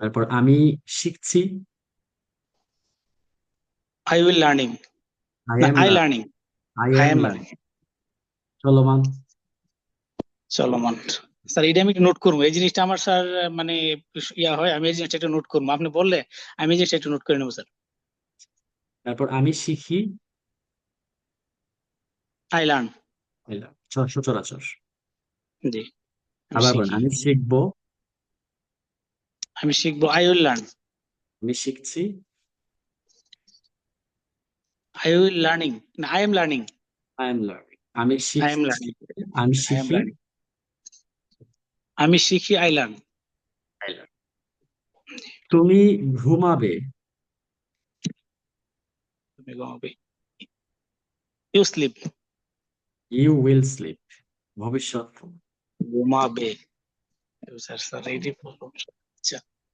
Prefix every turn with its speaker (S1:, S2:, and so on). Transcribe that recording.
S1: তারপর আমি শিখছি. আই
S2: না
S1: am
S2: I learning.
S1: I am
S2: learning.
S1: চলমান।
S2: চলমান। স্যার এটা আমি নোট করব। এই জিনিসটা আমার স্যার মানে ইয়া হয় আমি এই জিনিসটা একটু নোট করব। আপনি বললে আমি এই জিনিসটা একটু নোট করে নেব স্যার।
S1: তারপর আমি শিখি।
S2: আই লার্ন
S1: সচরাচর।
S2: জি
S1: আবার বলেন আমি শিখব।
S2: আমি শিখব আই উইল লার্ন।
S1: আমি শিখছি।
S2: আই উইল লার্নিং না I am learning.
S1: I am learning. আমি
S2: আই এম
S1: শিখছি
S2: লার্নিং।
S1: আমি
S2: আই
S1: শিখি
S2: আমি শিখি আই লার্ন।
S1: I learn. তুমি ঘুমাবে।
S2: তুমি ঘুমাবে। You sleep
S1: you will sleep ভবিষ্যৎ।
S2: ঘুমাবে। স্যার স্যার বলব আচ্ছা।